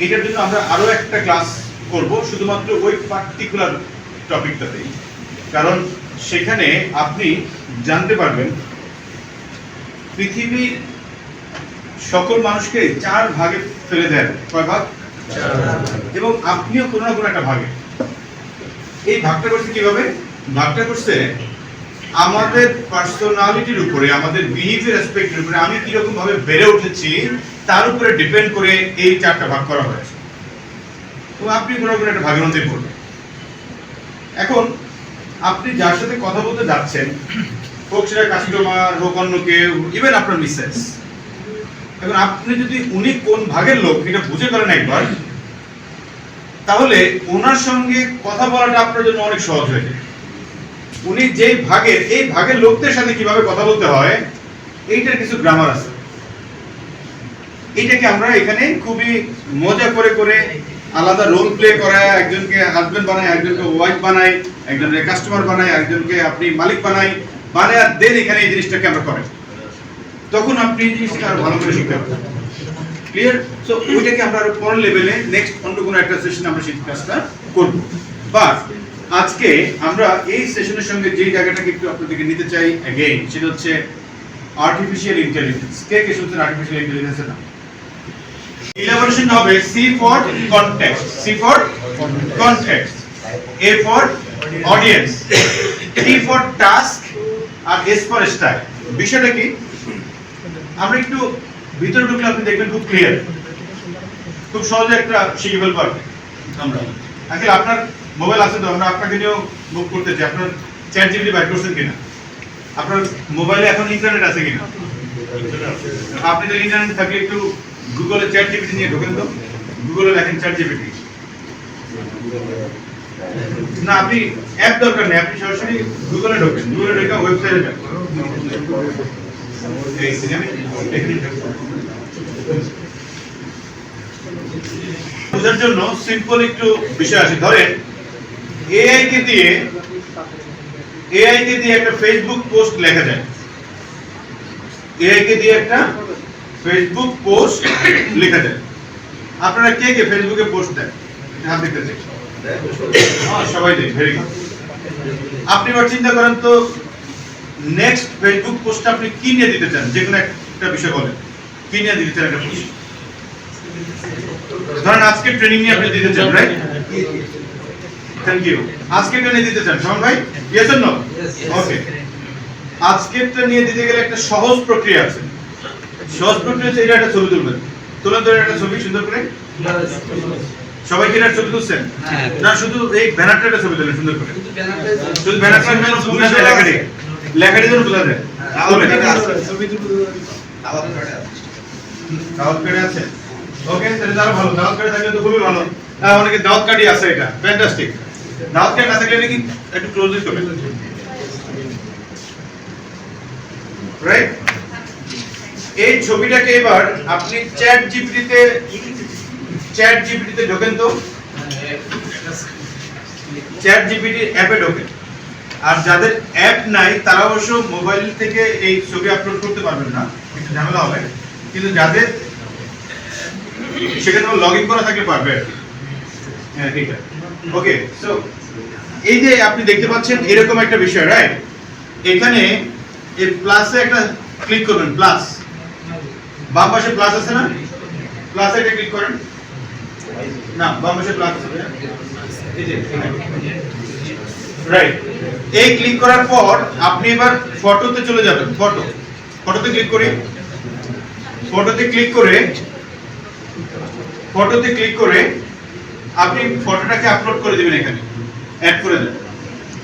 এটার জন্য আমরা আরও একটা ক্লাস করব শুধুমাত্র ওই পার্টিকুলার টপিকটাতেই কারণ সেখানে আপনি জানতে পারবেন পৃথিবীর সকল মানুষকে চার ভাগে ফেলে দেন কয় ভাগ? এবং আপনিও কোনো না কোনো একটা ভাগে। এই ভাগটা করছে কীভাবে? ভাগটা করছে আমাদের পার্সোনালিটির উপরে আমাদের বিহেভিয়ার অ্যাসপেক্টের উপরে। আমি কীরকম ভাবে বেড়ে উঠেছি তার উপরে ডিপেন্ড করে এই চারটা ভাগ করা হয়েছে। তো আপনি কোনো কোনো একটা ভাগের মধ্যে পড়বেন এখন আপনি যার সাথে কথা বলতে যাচ্ছেন, হোক সেটা কাস্টমার হোক অন্য কেউ ইভেন আপনার মিসেস এখন আপনি যদি উনি কোন ভাগের লোক, এটা বুঝে করেন একবার, তাহলে ওনার সঙ্গে কথা বলাটা আপনার জন্য অনেক সহজ হয়ে যায়। উনি যেই ভাগের, এই ভাগের লোকদের সাথে কীভাবে কথা বলতে হয়, এইটার কিছু গ্রামার আছে। এইটাকে আমরা এখানে খুবই মজা করে করে আলাদা রোল প্লে করায়, একজনকে হাজবেন্ড বানায়, একজনকে ওয়াইফ বানাই একজনকে কাস্টমার বানাই একজনকে আপনি মালিক বানাই বানায় দেন এখানে এই জিনিসটাকে আমরা করেন। তখন আপনি এই জিনিসটা আরও ভালো করে শিখতে পারবেন। ক্লিয়ার সো ওইটাকে আমরা আরও পরের লেভেলে নেক্সট অন্য কোনো একটা সেশন আমরা সেই কাজটা করব। বাট আজকে আমরা এই সেশনের সঙ্গে যেই জায়গাটাকে একটু আপনাদেরকে নিতে চাই অ্যাগেইন সেটা হচ্ছে আর্টিফিশিয়াল ইন্টেলিজেন্স কে কে শুনছেন আর্টিফিশিয়াল ইন্টেলিজেন্সের নাম? ইলাবোরেশন হবে C for context C for context A for audience T for task R S for style বিষয়টা কি? আমরা একটু ভিতরে ঢুকলে আপনি দেখবেন খুব ক্লিয়ার খুব সহজে একটা শিখে ফেলব আমরা। আঙ্কেল, আপনার মোবাইল আছে তো, আমরা আপনাকে নিয়েও বুক করতে চাই। আপনার চ্যাট জিবিটি বাইর করছেন কিনা? আপনার মোবাইলে এখন ইন্টারনেট আছে কিনা? আপনি তো ইন্টারনেট থাকলে একটু গুগলে চ্যাট জিপিটি নিয়ে ঢোকেন তো গুগলে লেখেন চ্যাট জিপিটি না আপনি অ্যাপ দরকার নেই আপনি সরাসরি গুগলে ঢোকেন গুগলে ঢোকে ওয়েবসাইটে যান বোঝার জন্য সিম্পল একটু বিষয় আছে ধরেন এআই কে দিয়ে এআই কে দিয়ে একটা ফেসবুক পোস্ট লেখা যায় এআই কে দিয়ে একটা ফেসবুক পোস্ট লেখা দেন। আপনারা কে কে ফেসবুকে পোস্ট দেন? হাত দেখতে চাই হ্যাঁ, সবাই দেয় ভেরি গুড আপনি এবার চিন্তা করেন তো নেক্সট ফেসবুক পোস্টটা আপনি কি নিয়ে দিতে চান? যে কোনো একটা বিষয় বলেন। কি নিয়ে দিতে চান একটা পোস্ট ধরেন আজকে ট্রেনিং নিয়ে আপনি দিতে চান রাইট থ্যাংক ইউ আজকে ট্রেনিং দিতে চান সমান ভাই? ইয়েস অর নো ওকে আজকেরটা নিয়ে দিতে গেলে একটা সহজ প্রক্রিয়া আছে। সহজ প্রক্রিয়া হচ্ছে এটা একটা ছবি তুলবেন। তুলে ধরে একটা ছবি সুন্দর করে। সবাই কি ছবি তুলছেন? হ্যাঁ। না শুধু এই ব্যানারটা একটা ছবি তুলেন সুন্দর করে। শুধু ব্যানারটা যেন বোঝা যায় লেখাটি। লেখাটি যেন বোঝা যায় দাওয়াত কার্ড আছে? ওকে তাহলে তাহলে ভালো। দাওয়াত কার্ড থাকলে তো খুবই ভালো। হ্যাঁ অনেকে দাওয়াত কার্ডই আছে এটা। ফ্যান্টাস্টিক দাওয়াত কার্ড না থাকলে নাকি একটু ক্লোজলি করবেন। রাইট এই ছবিটাকে এবার আপনি চ্যাট জিপিটিতে চ্যাট জিপিটিতে ঢোকেন তো? চ্যাট জিপিটি অ্যাপে ঢোকেন। আর যাদের অ্যাপ নাই, তারা অবশ্য মোবাইল থেকে এই ছবি আপলোড করতে পারবেন না। একটু ঝামেলা হবে। কিন্তু যাদের, সেখানে লগ ইন করা থাকলে পারবে। হ্যাঁ ঠিক আছে। ওকে সো এই যে আপনি দেখতে পাচ্ছেন, এরকম একটা বিষয় রাইট এখানে এই প্লাসে একটা ক্লিক করবেন প্লাস বাম পাশে প্লাস আছে না? প্লাসে একটা ক্লিক করেন। না, বাম পাশে প্লাস আছে এই যে রাইট এই ক্লিক করার পর আপনি এবার ফটোতে চলে যাবেন ফটো ফটোতে ক্লিক করি। ফটোতে ক্লিক করে ফটোতে ক্লিক করে আপনি ফটোটাকে আপলোড করে দিবেন এখানে। অ্যাড করে দেন।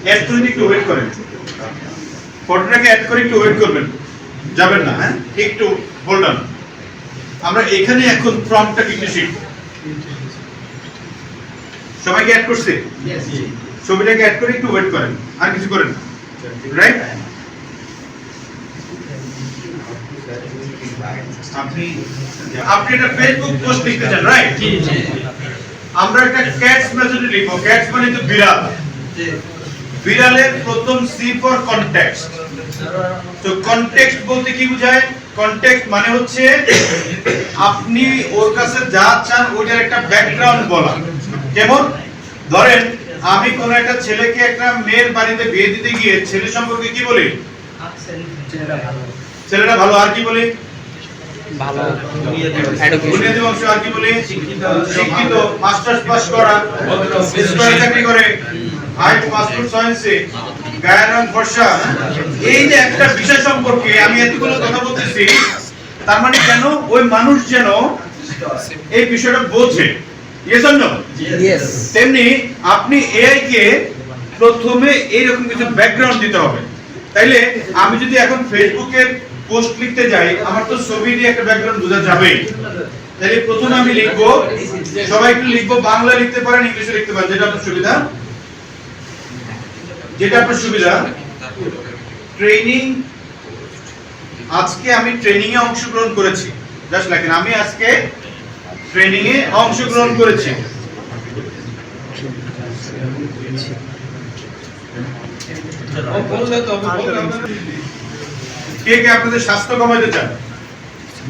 অ্যাড করে একটু ওয়েট করেন। ফটোটাকে অ্যাড করে একটু ওয়েট করবেন। যাবেন না হ্যাঁ? একটু হোল্ড অন আমরা এখানে এখন প্রম্পটটা একটু শিখব। সবাইকে অ্যাড করছে? ছবিটাকে অ্যাড করে একটু ওয়েট করেন আর কিছু করেন রাইট আপনি আপনি একটা ফেসবুক পোস্ট লিখতে চান রাইট আমরা একটা ক্যাটস মেথড লিখব। ক্যাটস মানে তো বিড়াল। বিড়ালের প্রথম সি ফর কনটেক্সট তো কনটেক্সট বলতে কি বোঝায়? কনটেক্সট মানে হচ্ছে আপনি ওর কাছে যা চান ওইটার একটা ব্যাকগ্রাউন্ড বলা। যেমন ধরেন আমি কোন একটা ছেলেকে একটা মেয়ের বাড়িতে বিয়ে দিতে গিয়ে ছেলে সম্পর্কে কি বলি? ছেলেটা ভালো। আর কি বলি? ভালো। আর কি বলি? শিক্ষিত মাস্টার্স পাস করা চাকরি করে। হাইট পাসপোর্ট সায়েন্সে গায়ের রং ফর্সা এই যে একটা বিষয় সম্পর্কে আমি এতগুলো কথা বলতেছি তার মানে কেন ওই মানুষ যেন এই বিষয়টা বোঝে ইয়েস অর নো তেমনি আপনি এআই কে প্রথমে এইরকম কিছু ব্যাকগ্রাউন্ড দিতে হবে। তাইলে আমি যদি এখন ফেসবুকের পোস্ট লিখতে যাই আমার তো ছবি দিয়ে একটা ব্যাকগ্রাউন্ড বোঝা যাবে। তাইলে প্রথমে আমি লিখব সবাই একটু লিখব বাংলা লিখতে পারেন ইংলিশে লিখতে পারেন যেটা আপনার সুবিধা। যেটা আপনার সুবিধা। ট্রেনিং আজকে আমি ট্রেনিং এ অংশগ্রহণ করেছি। জাস্ট লেখেন আমি আজকে ট্রেনিং এ অংশগ্রহণ করেছি। কে কে আপনাদের স্বাস্থ্য কমাইতে চান?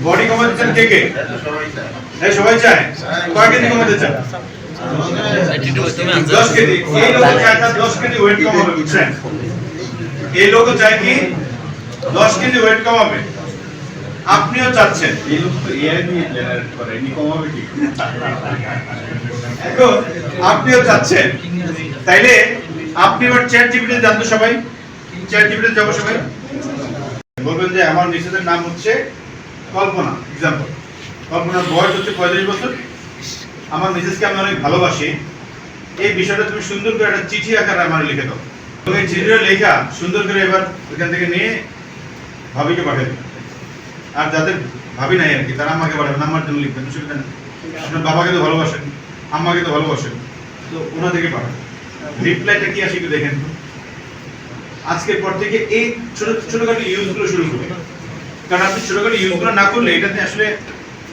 বডি কমাইতে চান কে কে? হ্যাঁ সবাই চায়। কয় কেজি আপনিও চাচ্ছেন আপনিও চাচ্ছেন তাইলে আপনি এবার চ্যাট জিপিটি জানতো সবাই? চ্যাট জিপিটি যাব সবাই? বলবেন যে আমার মিসেসের নাম হচ্ছে কল্পনা। কল্পনার বয়স হচ্ছে পঁয়ত্রিশ বছর। আমার মিসেসকে আমি অনেক ভালোবাসি। এই বিষয়টা তুমি সুন্দর করে একটা চিঠি আকারে আমার লিখে দাও। এবং এই চিঠিটা লেখা সুন্দর করে এবার এখান থেকে নিয়ে ভাবিকে পাঠিয়ে দেবে আর যাদের ভাবি নাই আর কি, তারা আমাকে পাঠাবেন আমার জন্য লিখবেন অসুবিধা নেই। আপনার বাবাকে তো ভালোবাসেন, আম্মাকে তো ভালোবাসেন, তো ওনাদেরকে পাঠান রিপ্লাইটা কি আসে একটু দেখেন। আজকের পর থেকে এই ছোট, ছোটখাটো ইউজগুলো শুরু করুন। কারণ আপনি ছোটখাটো ইউজগুলো না করলে এটাতে আসলে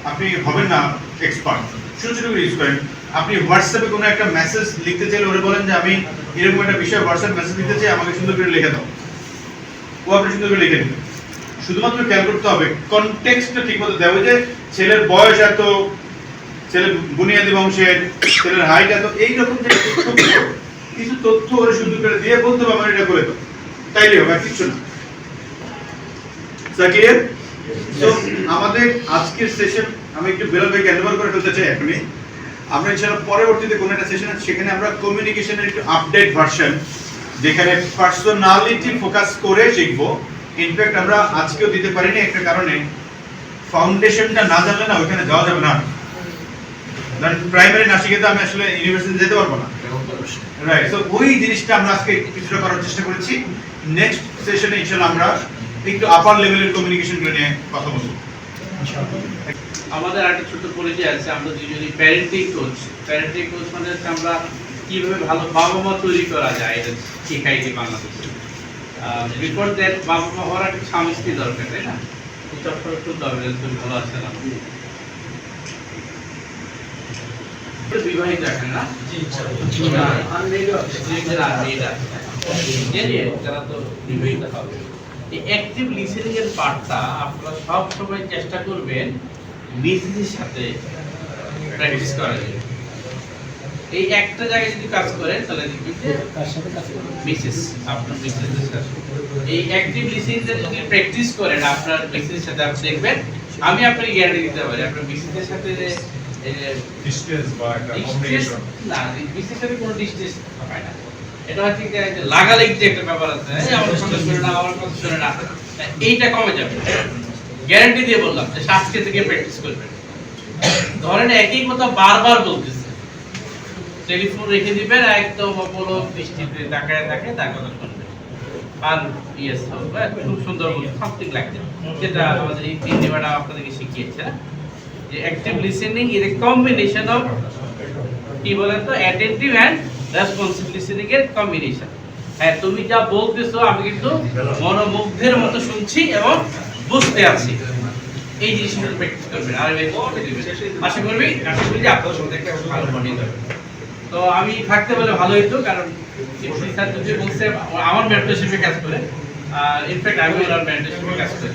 আপনি হবেন না এক্সপার্ট করে ইউজ করেন। আপনি হোয়াটসঅ্যাপে কোনো একটা মেসেজ লিখতে চাইলে ওরা বলেন যে আমি এরকম একটা বিষয় হোয়াটসঅ্যাপ মেসেজ দিতে চাই আমাকে সুন্দর করে লিখে দাও। ও আপনি সুন্দর করে লিখে দিন শুধুমাত্র খেয়াল করতে হবে কনটেক্সটটা ঠিক মতো দেওয়া যে ছেলের বয়স এত ছেলে বুনিয়াদি বংশের ছেলের হাইট এত এইরকম যে কিছু তথ্য ওরা সুন্দর করে দিয়ে বলতে হবে আমার এটা করে দাও। তাইলে হবে আর কিছু না। তো আমাদের আজকের সেশন আমি একটু করে ফেলতে চাই এখনই। আমরা পরবর্তীতে কোনো একটা সেশন সেখানে আমরা কমিউনিকেশনের একটু আপডেট ভার্সন যেখানে পার্সোনালিটি ফোকাস করে শিখব। ইনফ্যাক্ট আমরা আজকেও দিতে পারিনি একটা কারণে। ফাউন্ডেশনটা না জানলে না ওইখানে যাওয়া যাবে না। প্রাইমারি না শিখে তো আমি আসলে ইউনিভার্সিটি যেতে পারব না। রাইট সো ওই জিনিসটা আমরা আজকে কিছুটা করার চেষ্টা করেছি। নেক্সট সেশনে ইনশাআল্লাহ আমরা একটু আপার লেভেলের কমিউনিকেশন নিয়ে কথা বলব। আমাদের একটা ছোট পরিচয় আছে আমরা দুজনই প্যারেন্টিং কোচ প্যারেন্টিং কোচ মানে হচ্ছে আমরা কীভাবে ভালো বাবা মা তৈরি করা যায় এটা শেখাই দিই বাংলাদেশে। বিফোর দ্যাট বাবা মা হওয়ার একটা স্বামী দরকার তাই না? চটপট একটু দরকার তুমি ভালো আছে না? বিবাহিত এখন না? আর মেয়েরা তারা তো বিবাহিত হবে। এই অ্যাক্টিভ লিসেনিং এর পার্টটা আপনারা সব সময় চেষ্টা করবেন মিসেসের সাথে প্র্যাকটিস করার জন্য। এই একটা জায়গায় যদি কাজ করেন তাহলে দেখবেন যে মিসেস আপনার মিসেসের সাথে। এই অ্যাক্টিভ লিসেনিং যদি প্র্যাকটিস করেন আপনার মিসেসের সাথে আপনি দেখবেন আমি আপনাকে গ্যারান্টি দিতে পারি আপনার মিসেসের সাথে যে ডিস্টেন্স বা একটা distance- না করে কোনো ডিস্টেন্স হয় না। এটা হচ্ছে যে লাগালাগি যে একটা ব্যাপার আছে আমার কথা শুনে না, আমার কথা শুনে না, এইটা কমে যাবে। গ্যারান্টি দিয়ে বললাম যে আজকে থেকে প্র্যাকটিস করবেন ধরেন একই কথা বারবার বলতেছে। টেলিফোন রেখে দিবেন, একদম অপলো দৃষ্টিতে তাকায় থাকে তার কথা শুনবেন আর ইয়েস খুব সুন্দর সামথিং লাইক যেটা আমাদের শিখিয়েছে। যে অ্যাক্টিভ কম্বিনেশন অফ কি বলেন তো অ্যাটেন্টিভ অ্যান্ড এর কম্বিনেশন হ্যাঁ তুমি যা বলতেছো, আমি কিন্তু মনোমুগ্ধের মতো শুনছি এবং বুঝতে আছি। এই জিনিসগুলো প্র্যাকটিস করবেন। আর ভালো হবে। তো আমি থাকতে বলে ভালো হইতো, কারণ স্যার বলছে, আমার মেন্টরশিপে কাজ করে। ইনফ্যাক্ট আমি ওনার মেন্টরশিপে কাজ করি।